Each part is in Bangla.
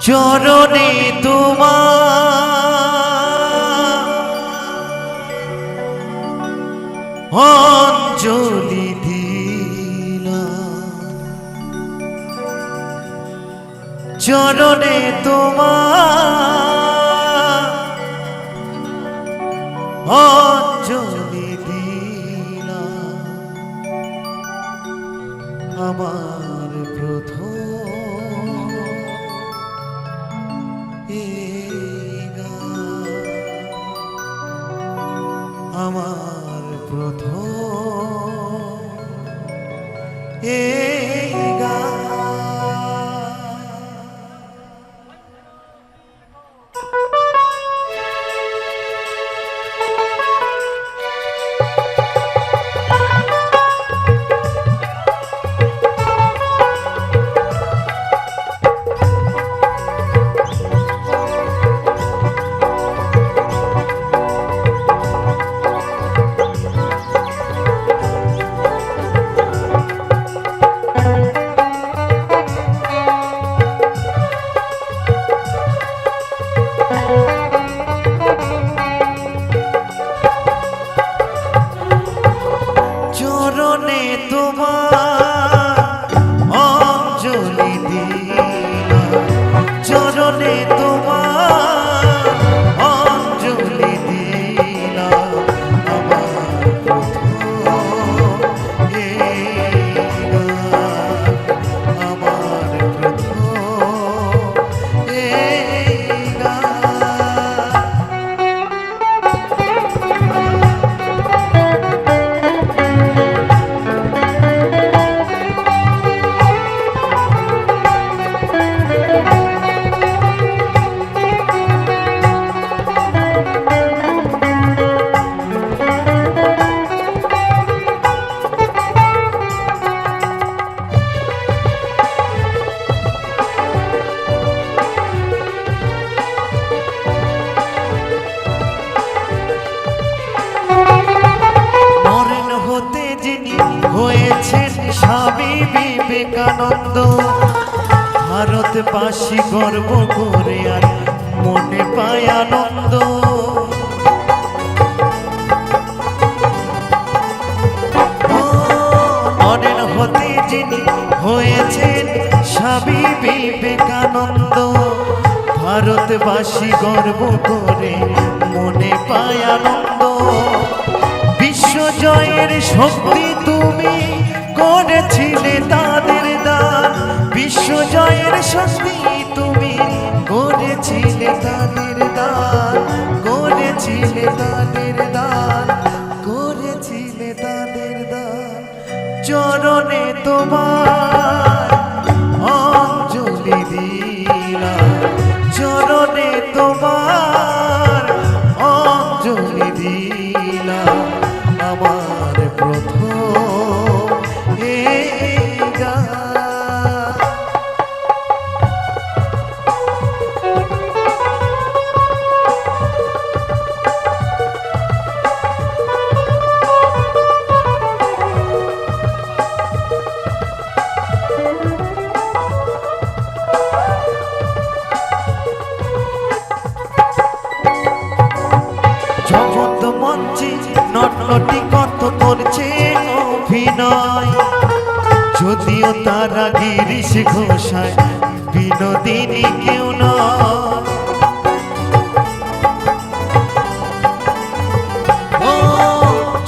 চরণে তোমার অঞ্জলি চরণে তোমার দিলা আমার প্রথম আমার প্রথম এই চরণে তোমার অঞ্জলি দিলাম। চরণে তোমার অঞ্জলি দিলাম। আমার স্বামী বিবেকানন্দ, ভারতবাসী গর্ব করে আর মনে পায় আনন্দ। হতে যিনি হয়েছেন স্বামী বিবেকানন্দ, ভারতবাসী গর্ব করে করেছিলে তাদের দান করেছিলে তাদের দান। চরণে তোমার নটনটি কত করছে অভিনয়? যদিও তারা গিরিশ ঘোষায় বিনোদিনী কেউ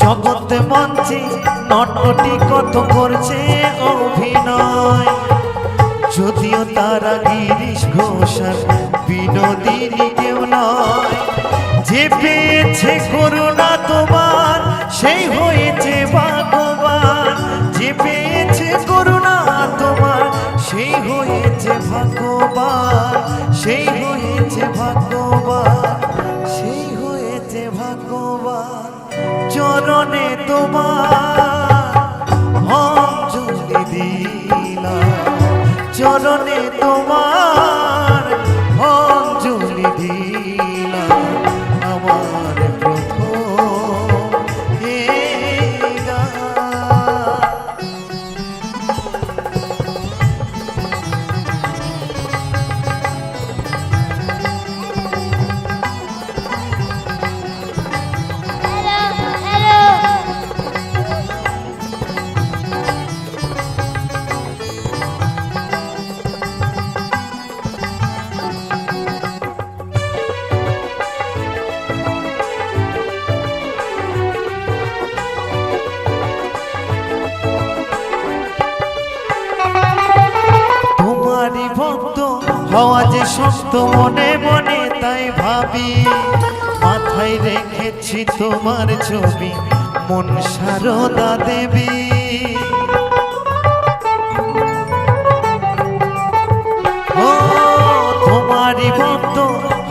জগৎ মঞ্চে নটনটি কত করছে অভিনয়? যদিও তারা গিরিশ ঘোষার বিনোদিনী কেউ নয়। যে পেয়েছে করুণা হয়েছে ভাগ্যবান সেই হয়েছে ভাগ্যবান সেই হয়েছে ভাগ্যবান চরণে তোমার অঞ্জলি দিলাম। চরণে তোমার যে সত্য মনে মনে, তাই ভাবি, মাথায় রেখেছি তোমার ছবি, মন সারদা দেবী।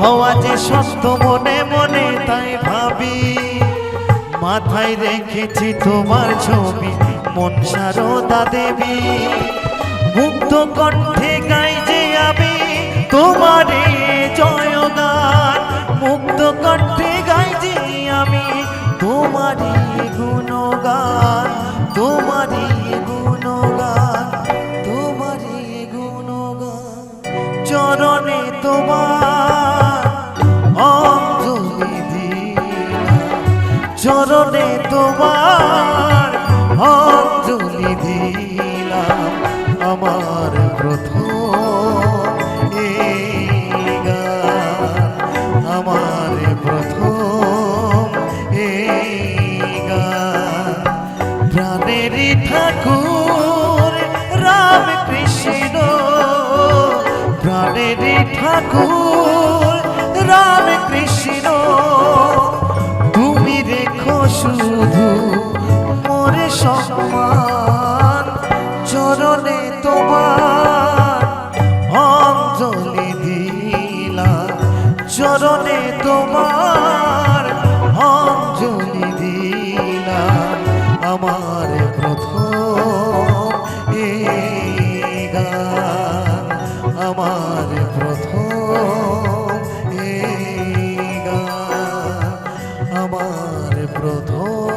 হওয়া যে সত্য মনে মনে, তাই ভাবি, মাথায় রেখেছি তোমার ছবি, মন সারদা দেবী। মুক্ত কণ্ঠে গাই তোমারে জয় গান মুক্ত কণ্ঠে গাই যে আমি তোমারে গুণগান তোমারে গুণগান তোমারে গুণগান। চরণে তোমার অঞ্জলি দিলাম, চরণে তোমার ঠাকুর রাম কৃষ্ণ প্রাণের ঠাকুর। আমার প্রথম